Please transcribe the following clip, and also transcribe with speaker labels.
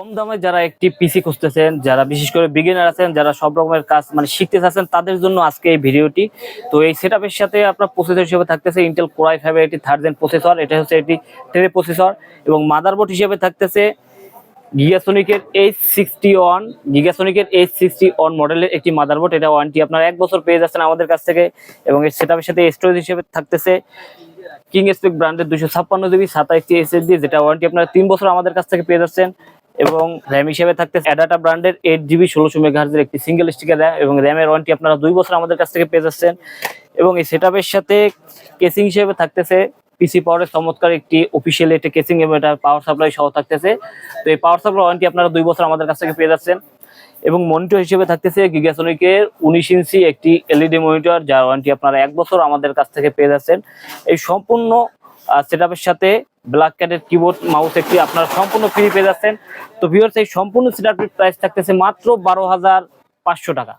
Speaker 1: কম দামে যারা একটি পিসি খুঁজতেছেন, যারা বিশেষ করে বিগিনার আছেন, যারা সব রকমের কাজ মানে শিখতে চাচ্ছেন তাদের জন্য আজকে এই ভিডিওটি। তো এই সেটআপের সাথে আপনার প্রসেসর হিসেবে থাকতেছে ইন্টেল কোরাই ফাইভের একটি থার্ড জেন প্রসেসর এটা হচ্ছে একটি টেরে প্রসেসর এবং মাদারবোর্ড হিসেবে থাকতেছে গিগাসোনিকের এইচ সিক্সটি ওয়ান গিগাসোনিকের এইচ সিক্সটি ওয়ান মডেলের একটি মাদারবোর্ড এটা ওয়ারেন্টি আপনার এক বছর পেয়ে যাচ্ছেন আমাদের কাছ থেকে এবং এই সেটআপের সাথে স্টোরেজ হিসেবে থাকতেছে কিং স্পেক ব্র্যান্ডের দুশো ছাপ্পান্ন জিবি সাতাইশটি এসএসডি যেটা ওয়ারেন্টি আপনারা তিন বছর আমাদের কাছ থেকে পেয়ে যাচ্ছেন। এবং র্যাম হিসেবে থাকতে অ্যাডাটা ব্র্যান্ডের এইট জিবি ষোলোশো মেগাহার্জের একটি সিঙ্গেল স্টিকার র্যাম এবং র্যামের ওয়ারেন্টি আপনারা দুই বছর আমাদের কাছ থেকে পেয়ে যাচ্ছেন। এবং এই সেটআপের সাথে কেসিং হিসেবে থাকতেছে পিসি পাওয়ারের চমৎকার একটি অফিসিয়াল একটি কেসিং এবং এটা পাওয়ার সাপ্লাই সহ থাকতেছে। তো এই পাওয়ার সাপ্লাই ওয়ারেন্টি আপনারা দুই বছর আমাদের কাছ থেকে পেয়ে যাচ্ছেন। এবং মনিটর হিসেবে থাকতেছে গিগাসনিকের উনিশ ইঞ্চি একটি এলইডি মনিটর যার ওয়ারেন্টি আপনারা এক বছর আমাদের কাছ থেকে পেয়ে যাচ্ছেন। এই সম্পূর্ণ সেটআপের সাথে ব্ল্যাক ক্যাটের কিবোর্ড মাউস একটি আপনারা সম্পূর্ণ ফ্রি পেয়ে যাচ্ছেন। তো ভিউয়ার্স এই সম্পূর্ণ সেটআপটির প্রাইস থাকতেছে মাত্র বারো হাজার পাঁচশো টাকা।